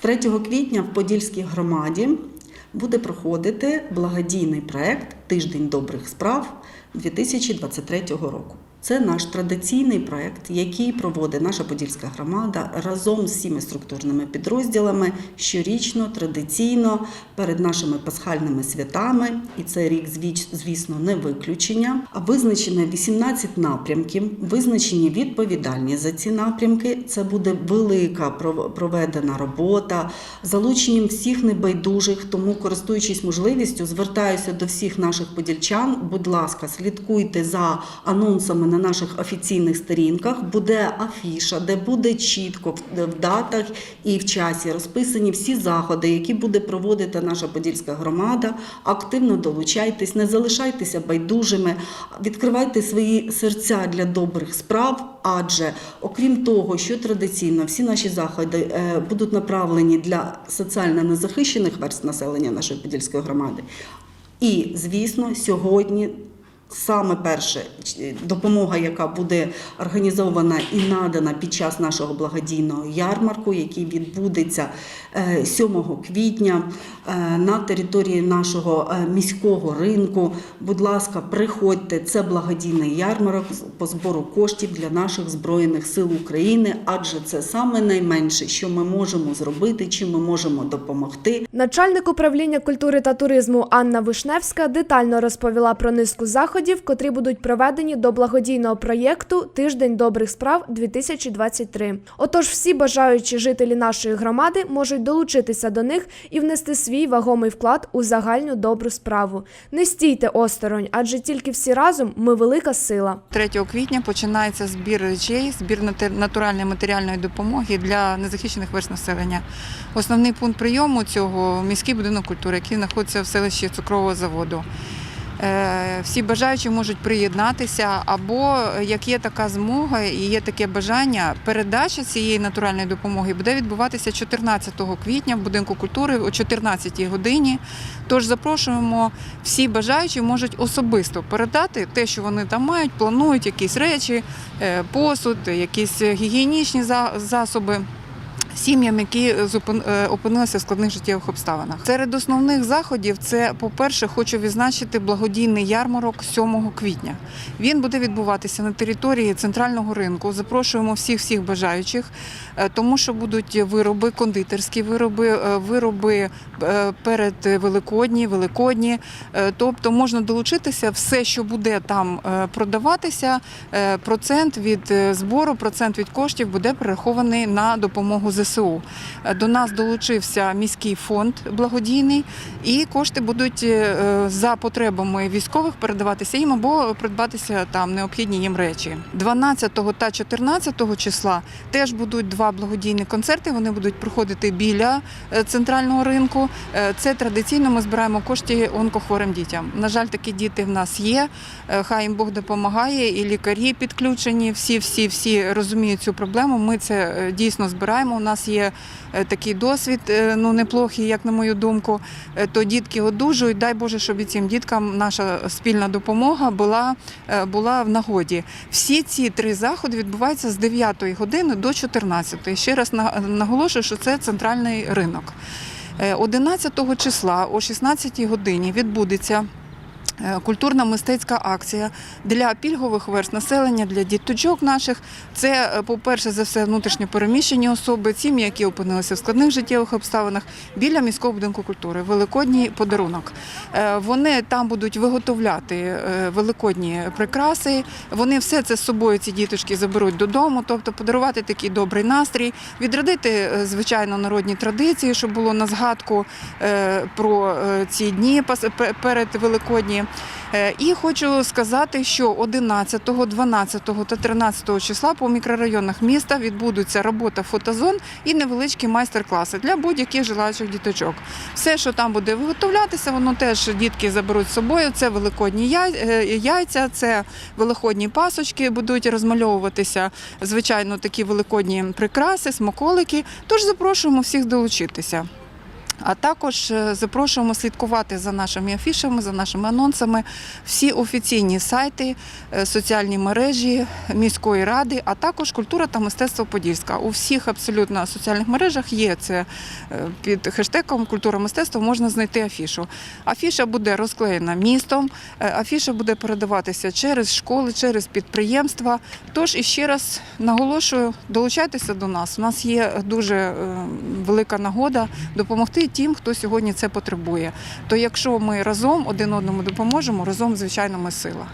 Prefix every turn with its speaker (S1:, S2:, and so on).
S1: 3 квітня в Подільській громаді буде проходити благодійний проект Тиждень добрих справ 2023 року. Це наш традиційний проект, який проводить наша подільська громада разом з всіми структурними підрозділами щорічно, традиційно перед нашими пасхальними святами. І цей рік, звісно, не виключення. А Визначено 18 напрямків, визначені відповідальні за ці напрямки. Це буде велика пров- проведена робота, залученням всіх небайдужих. Тому, користуючись можливістю, звертаюся до всіх наших подільчан. Будь ласка, слідкуйте за анонсами на наших офіційних сторінках. Буде афіша, де буде чітко в- датах і в часі розписані всі заходи, які буде проводити наша подільська громада. Активно долучайтесь, не залишайтеся байдужими, відкривайте свої серця для добрих справ. Адже окрім того, що традиційно всі наші заходи е, будуть направлені для соціально незахищених верств населення нашої подільської громади. І, звісно, сьогодні саме перше допомога, яка буде організована і надана під час нашого благодійного ярмарку, який відбудеться е, 7 квітня е, на території нашого е, міського ринку. Будь ласка, приходьте. Це благодійний ярмарок по збору коштів для наших збройних сил України, адже це саме найменше, що ми можемо зробити, чим ми можемо допомогти.
S2: Начальник управління культури та туризму Анна Вишневська детально розповіла про низку заходів, котрі будуть проведені до благодійного проєкту Тиждень добрих справ 2023. Отож, всі бажаючі жителі нашої громади можуть долучитися до них і внести свій вагомий вклад у загальну добру справу. Не стійте осторонь, адже тільки всі разом ми велика сила.
S3: 3 квітня починається збір речей, збір натуральної матеріальної допомоги для незахищених верст населення. Основний пункт прийому цього міський будинок культури, який знаходиться в селищі цукрового заводу. Е, Всі бажаючі можуть приєднатися, або е, як є така змога і є таке бажання, передача цієї натуральної допомоги буде відбуватися 14 квітня в будинку культури о 14 годині. Тож запрошуємо всі бажаючі можуть особисто передати те, що вони там мають, планують якісь речі, е, посуд, якісь гігієнічні засоби. Сім'ям, які е, опинилися в складних життєвих обставинах. Серед основних заходів це, по-перше, хочу відзначити благодійний ярмарок 7 квітня. Він буде відбуватися на території центрального ринку. Запрошуємо всіх всіх бажаючих, е, тому що будуть вироби, кондитерські вироби, е, вироби перед Великодні, Великодні. Тобто можна долучитися все, що буде там продаватися. Процент від збору, процент від коштів буде перерахований на допомогу ЗСУ. До нас долучився міський фонд благодійний, і кошти будуть е, за потребами військових передаватися їм або придбатися там необхідні їм речі. 12 та 14 числа теж будуть два благодійні концерти. Вони будуть проходити біля е, центрального ринку. Е, Це традиційно ми збираємо кошти онкохворим дітям. На жаль, такі діти в нас є. Хай їм Бог допомагає, і лікарі підключені. Всі, всі, всі розуміють цю проблему. Ми це дійсно збираємо. Нас є е, такий досвід, е, ну неплохий, як на мою думку. Е, То дітки одужують. Дай Боже, щоб і цим діткам наша спільна допомога була, була в нагоді. Всі ці три заходи відбуваються з 9 години до 14. Ще раз наголошую, що це центральний ринок. Е, 11 числа о 16 годині відбудеться е, культурно-мистецька акція для пільгових верст населення, для діточок наших. Це, е, по-перше, за все, внутрішньо переміщені особи, сім'ї, які опинилися в складних життєвих обставинах біля міського будинку культури. Великодній подарунок. Е, Вони там будуть виготовляти великодні прикраси. Вони все це з собою, ці діточки, заберуть додому, тобто подарувати такий добрий настрій, відродити, звичайно, народні традиції, щоб було на згадку про ці дні перед Великодні. Е, І хочу сказати, що 11, 12 та 13 числа по мікрорайонах міста відбудуться робота фотозон і невеличкі майстер-класи для будь-яких желаючих діточок. Все, що там буде виготовлятися, воно теж дітки заберуть з собою. Це великодні е, яйця, це великодні пасочки, будуть розмальовуватися, звичайно, такі великодні прикраси, смаколики. Тож запрошуємо всіх долучитися. А також е, запрошуємо слідкувати за нашими афішами, за нашими анонсами, всі офіційні сайти, е, соціальні мережі міської ради, а також культура та мистецтво Подільська. У всіх абсолютно соціальних мережах є це е, під хештегом культура мистецтво можна знайти афішу. Афіша буде розклеєна містом, афіша буде передаватися через школи, через підприємства. Тож і ще раз наголошую, долучайтеся до нас. У нас є дуже велика нагода допомогти тим, хто сьогодні це потребує. То якщо ми разом один одному допоможемо, разом звичайно ми сила.